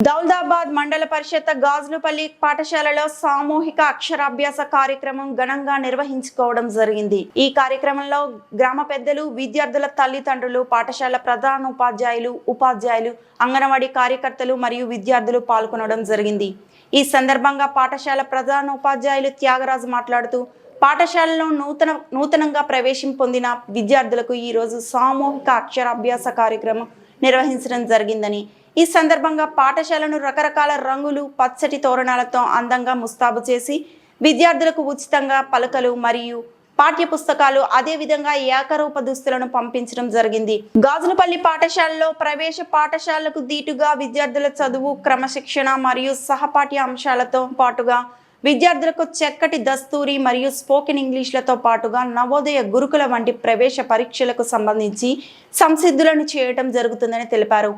దౌల్దాబాద్ మండల పరిషత్ గాజులపల్లి పాఠశాలలో సామూహిక అక్షరాభ్యాస కార్యక్రమం ఘనంగా నిర్వహించుకోవడం జరిగింది. ఈ కార్యక్రమంలో గ్రామ పెద్దలు విద్యార్థుల తల్లిదండ్రులు పాఠశాల ప్రధానోపాధ్యాయులు ఉపాధ్యాయులు అంగన్వాడీ కార్యకర్తలు మరియు విద్యార్థులు పాల్గొనడం జరిగింది. ఈ సందర్భంగా పాఠశాల ప్రధానోపాధ్యాయులు త్యాగరాజు మాట్లాడుతూ పాఠశాలలో నూతన నూతనంగా ప్రవేశం పొందిన విద్యార్థులకు ఈ రోజు సామూహిక అక్షరాభ్యాస కార్యక్రమం నిర్వహించడం జరిగిందని ఈ సందర్భంగా పాఠశాలను రకరకాల రంగులు పచ్చటి తోరణాలతో అందంగా ముస్తాబు చేసి విద్యార్థులకు ఉచితంగా పలకలు మరియు పాఠ్య పుస్తకాలు అదే విధంగా ఏకరూప దుస్తులను పంపించడం జరిగింది. గాజులపల్లి పాఠశాలలో ప్రవేశ పాఠశాలకు దీటుగా విద్యార్థుల చదువు క్రమశిక్షణ మరియు సహపాఠ్య అంశాలతో పాటుగా విద్యార్థులకు చక్కటి దస్తూరి మరియు స్పోకెన్ ఇంగ్లీష్లతో పాటుగా నవోదయ గురుకుల వంటి ప్రవేశ పరీక్షలకు సంబంధించి సంసిద్ధులను చేయటం జరుగుతుందని తెలిపారు.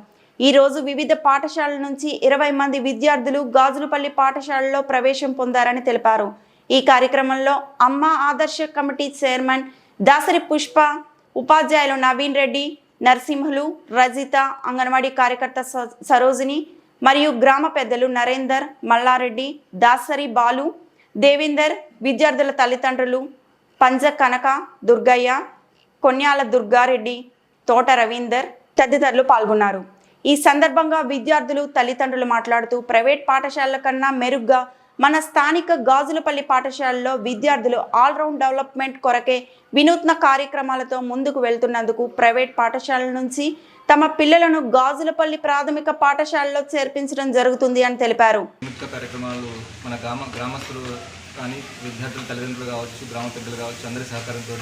ఈ రోజు వివిధ పాఠశాలల నుంచి ఇరవై మంది విద్యార్థులు గాజులపల్లి పాఠశాలలో ప్రవేశం పొందారని తెలిపారు. ఈ కార్యక్రమంలో అమ్మ ఆదర్శ కమిటీ చైర్మన్ దాసరి పుష్ప ఉపాధ్యాయులు నవీన్ రెడ్డి నరసింహులు రజిత అంగన్వాడీ కార్యకర్త సరోజిని మరియు గ్రామ పెద్దలు నరేందర్ మల్లారెడ్డి దాసరి బాలు దేవేందర్ విద్యార్థుల తల్లిదండ్రులు పంజ కనక దుర్గయ్య కొన్యాల దుర్గారెడ్డి తోట రవీందర్ తదితరులు పాల్గొన్నారు. ఈ సందర్భంగా విద్యార్థులు తల్లిదండ్రులు మాట్లాడుతూ ప్రైవేట్ పాఠశాలల కన్నా మెరుగ్గా మన స్థానిక గాజులపల్లి పాఠశాలలో విద్యార్థులు ఆల్రౌండ్ డెవలప్మెంట్ కొరకే వినూత్న కార్యక్రమాలతో ముందుకు వెళ్తున్నందుకు ప్రైవేట్ పాఠశాలల నుంచి తమ పిల్లలను గాజులపల్లి ప్రాథమిక పాఠశాలలో చేర్పించడం జరుగుతుంది అని తెలిపారు. కార్యక్రమాలు మన గ్రామ గ్రామస్తులు కానీ విద్యార్థుల తల్లిదండ్రులు కావచ్చు గ్రామ పెద్దలు కావచ్చు అందరి సహకారంతో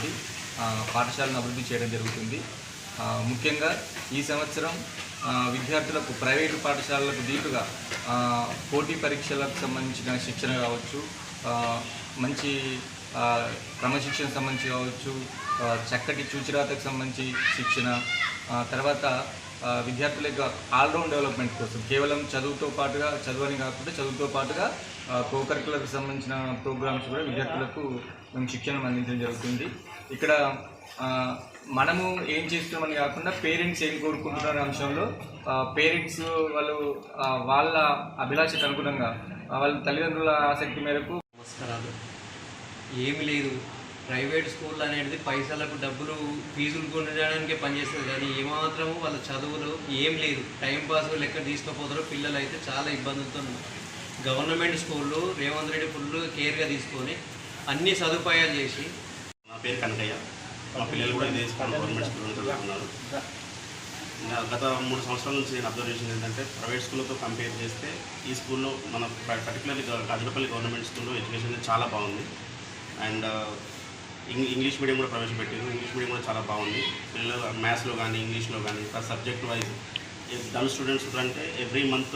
పాఠశాలను అభివృద్ధి చేయడం జరుగుతుంది. ముఖ్యంగా ఈ సంవత్సరం విద్యార్థులకు ప్రైవేటు పాఠశాలలకు దీటుగా పోటీ పరీక్షలకు సంబంధించిన శిక్షణ కావచ్చు మంచి క్రమశిక్షణ సంబంధించి కావచ్చు చక్కటి చూచిరాతకు సంబంధించి శిక్షణ తర్వాత విద్యార్థుల యొక్క ఆల్రౌండ్ డెవలప్మెంట్ కోసం కేవలం చదువుతో పాటుగా చదువుని కాకుండా చదువుతో పాటుగా కో సంబంధించిన ప్రోగ్రామ్స్ కూడా విద్యార్థులకు మేము శిక్షణ అందించడం జరుగుతుంది. ఇక్కడ మనము ఏం చేస్తున్నామని కాకుండా పేరెంట్స్ ఏం కోరుకుంటున్నారు అంశంలో పేరెంట్స్ వాళ్ళు వాళ్ళ అభిలాషకు అనుగుణంగా వాళ్ళ తల్లిదండ్రుల ఆసక్తి మేరకు నమస్కారాలు. ఏమి లేదు. ప్రైవేట్ స్కూల్ అనేది పైసలకు డబ్బులు ఫీజులు కొనడానికే పనిచేస్తుంది కానీ ఏమాత్రము వాళ్ళ చదువులు ఏం లేదు. టైం పాస్ లెక్క తీసుకుపోతారో. పిల్లలు అయితే చాలా ఇబ్బందులతో గవర్నమెంట్ స్కూళ్ళు రేవంత్ రెడ్డి ఫుల్ కేర్గా తీసుకొని అన్ని సదుపాయాలు చేసి నా పేరు కనకయ్య. మా పిల్లలు కూడా ఇదే స్కూల్ గవర్నమెంట్ స్కూల్లో చదువుతున్నారు గత మూడు సంవత్సరాల నుంచి నేను అబ్జర్వేషన్ ఏంటంటే ప్రైవేట్ స్కూల్తో కంపేర్ చేస్తే ఈ స్కూల్లో మన పర్టికులర్లీ రాజపల్లి గవర్నమెంట్ స్కూల్లో ఎడ్యుకేషన్ చాలా బాగుంది. అండ్ ఇంగ్లీష్ మీడియం కూడా ప్రవేశపెట్టారు. ఇంగ్లీష్ మీడియం కూడా చాలా బాగుంది. పిల్లలు మ్యాథ్స్లో కానీ ఇంగ్లీష్లో కానీ సబ్జెక్ట్ వైజ్ డల్ స్టూడెంట్స్ అంటే ఎవ్రీ మంత్